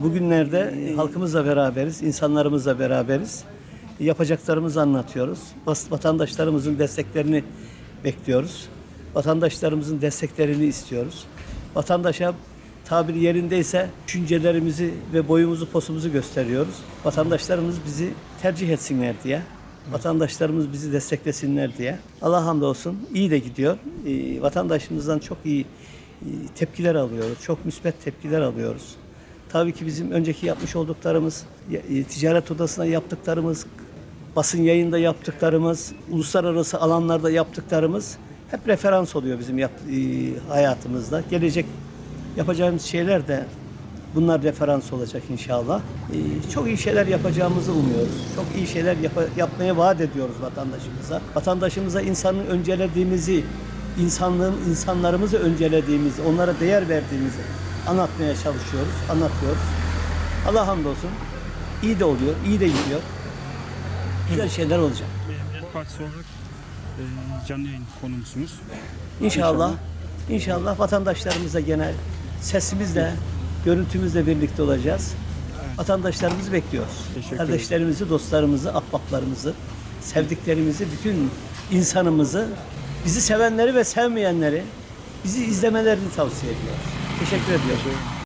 Bugünlerde halkımızla beraberiz, insanlarımızla beraberiz. Yapacaklarımızı anlatıyoruz. Vatandaşlarımızın desteklerini bekliyoruz. Vatandaşlarımızın desteklerini istiyoruz. Vatandaşa tabiri yerindeyse düşüncelerimizi ve boyumuzu posumuzu gösteriyoruz. Vatandaşlarımız bizi tercih etsinler diye. Vatandaşlarımız bizi desteklesinler diye. Allah hamdolsun iyi de gidiyor. Ee, vatandaşımızdan çok iyi e, tepkiler alıyoruz. Çok müsbet tepkiler alıyoruz. Tabii ki bizim önceki yapmış olduklarımız, e, ticaret odasına yaptıklarımız, basın yayında yaptıklarımız, uluslararası alanlarda yaptıklarımız hep referans oluyor bizim yap- e, hayatımızda. Gelecek yapacağımız şeyler de bunlar referans olacak inşallah. E, çok iyi şeyler yapacağımızı umuyoruz. Çok iyi şeyler yapa- yapmaya vaat ediyoruz vatandaşımıza. Vatandaşımıza insanı öncelediğimizi, insanlığın insanlarımızı öncelediğimizi, onlara değer verdiğimizi anlatmaya çalışıyoruz, anlatıyoruz. Allah hamdolsun iyi de oluyor, iyi de gidiyor. Güzel şeyler olacak. Memnuniyet Partisi olarak e, canlı yayın konumuzsunuz. İnşallah, inşallah vatandaşlarımıza gene sesimizle, görüntümüzle birlikte olacağız. Vatandaşlarımızı bekliyoruz. Teşekkür Kardeşlerimizi, dostlarımızı, ahbaplarımızı, sevdiklerimizi, bütün insanımızı, bizi sevenleri ve sevmeyenleri bizi izlemelerini tavsiye ediyoruz. Teşekkür ediyorum.